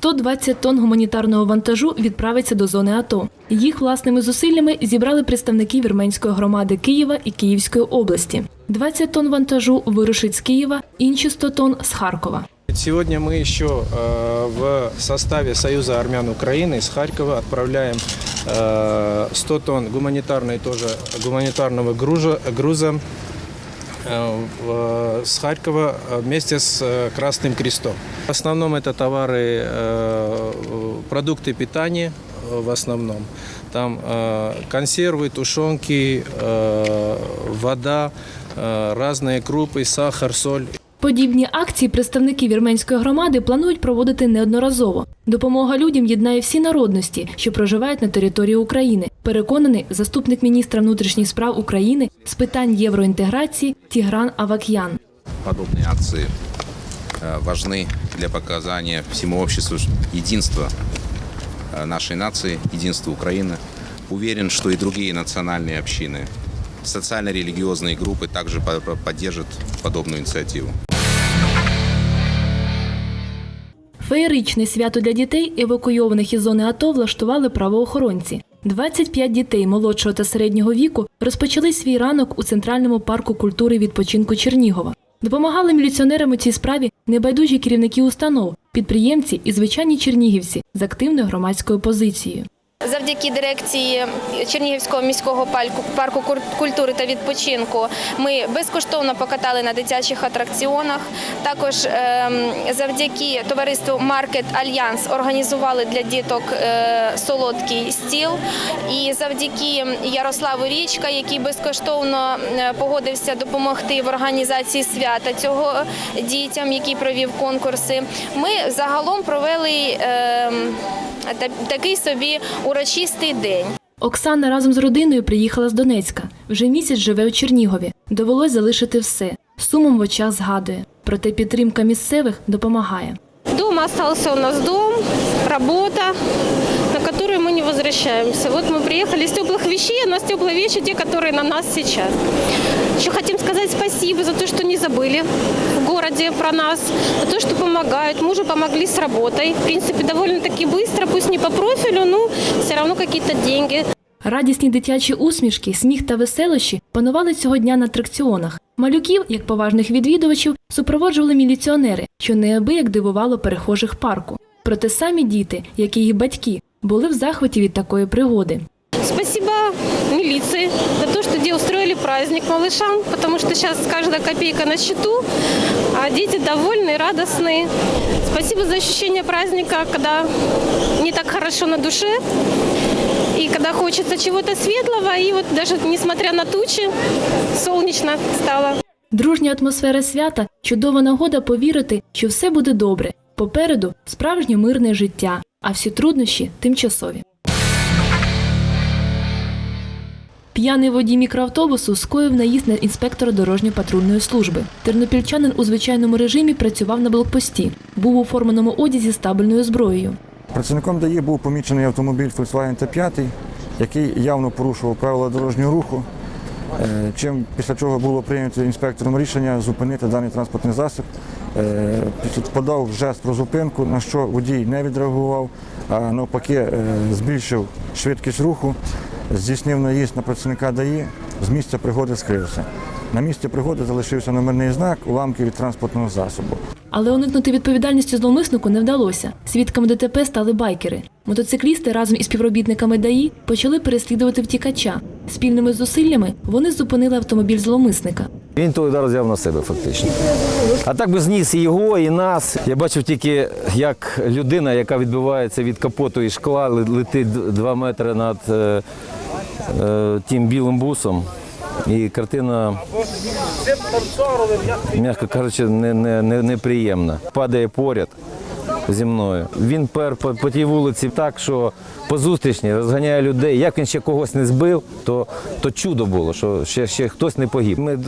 120 тонн гуманітарного вантажу відправиться до зони АТО. Їх власними зусиллями зібрали представники вірменської громади Києва і Київської області. 20 тонн вантажу вирушить з Києва, інші 100 тонн з Харкова. Сегодня мы еще э, в составе Союза армян Украины с Харькова отправляем э, 100 тонн гуманитарной тоже гуманитарного груза, груза э, в- с Харькова э, вместе с э, Красным Крестом. В основном это товары, э, продукты питания э, в основном. Там э, консервы, тушенки, э, вода, э, разные крупы, сахар, соль. Подібні акції представники вірменської громади планують проводити неодноразово. Допомога людям єднає всі народності, що проживають на території України. Переконаний заступник міністра внутрішніх справ України з питань євроінтеграції Тігран Авакян. Подобные акции э, важны для показания всему обществу единства э, нашей нации, единства Украины. Уверен, что и другие национальные общины, социально-религиозные группы также по- по- поддержат подобную инициативу. Феєричне свято для дітей, евакуйованих із зони АТО, влаштували правоохоронці. 25 дітей молодшого та середнього віку розпочали свій ранок у центральному парку культури відпочинку Чернігова. Допомагали міліціонерам у цій справі небайдужі керівники установ, підприємці і звичайні чернігівці з активною громадською позицією. Завдяки дирекції Чернігівського міського парку, культури та відпочинку ми безкоштовно покатали на дитячих атракціонах. Також ем, завдяки товариству Маркет Альянс організували для діток е, солодкий стіл. І завдяки Ярославу Річка, який безкоштовно е, погодився допомогти в організації свята цього дітям, який провів конкурси. Ми загалом провели. Та- такий собі урочистий день. Оксана разом з родиною приїхала з Донецька. Вже місяць живе у Чернігові. Довелось залишити все. Сумом в очах згадує. Проте підтримка місцевих допомагає Дома остался у нас дом, работа, на которую мы не возвращаемся. Вот мы приехали с теплых вещей, а у нас теплые вещи, те, которые на нас сейчас. Еще хотим сказать спасибо за то, что не забыли в городе про нас, за то, что помогают. Мужу помогли с работой. В принципе, довольно-таки быстро, пусть не по профилю, но все равно какие-то деньги. Радісні дитячі усмішки, сміх та веселощі панували цього дня на атракціонах. Малюків, як поважних відвідувачів, супроводжували міліціонери, що неабияк дивувало перехожих парку. Проте самі діти, як і їх батьки, були в захваті від такої пригоди. Спасибо милиции за то, что де устроили праздник малышам, потому что сейчас каждая копейка на счету, а дети довольны и радостные. Спасибо за ощущение праздника, когда не так хорошо на душе, и когда хочется чего-то светлого, и вот даже несмотря на тучи, солнечно стало. Дружня атмосфера свята чудова нагода повірити, що все буде добре. Попереду справжнє мирне життя, а всі труднощі тимчасові. П'яний водій мікроавтобусу скоїв наїзд на інспектора дорожньо-патрульної служби. Тернопільчанин у звичайному режимі працював на блокпості, був у форменому одязі з табельною зброєю. Працівником ДАІ був помічений автомобіль Volkswagen T5, який явно порушував правила дорожнього руху, е, чим після чого було прийнято інспектором рішення зупинити даний транспортний засіб. Е, Подав жест про зупинку, на що водій не відреагував, а навпаки е, збільшив швидкість руху, здійснив наїзд на працівника ДАІ, з місця пригоди скрився. На місці пригоди залишився номерний знак, уламки від транспортного засобу. Але уникнути відповідальності зловмиснику не вдалося. Свідками ДТП стали байкери. Мотоциклісти разом із співробітниками ДАІ почали переслідувати втікача. Спільними зусиллями вони зупинили автомобіль зловмисника. Він той удар взяв на себе фактично. А так би зніс і його, і нас. Я бачив тільки, як людина, яка відбивається від капоту і шкла, ле- летить два метри над е, е, тим білим бусом. І картина, м'яко кажучи, не, не, не, неприємна. Падає поряд зі мною. Він пер по, по тій вулиці так, що по зустрічні розганяє людей. Як він ще когось не збив, то, то чудо було, що ще, ще хтось не погиб. Ми, е,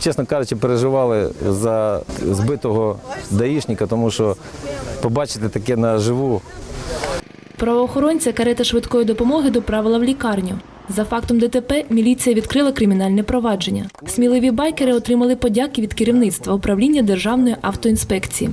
чесно кажучи, переживали за збитого даїшника, тому що побачити таке наживу Правоохоронця карета швидкої допомоги доправила в лікарню. За фактом ДТП міліція відкрила кримінальне провадження. Сміливі байкери отримали подяки від керівництва управління Державної автоінспекції.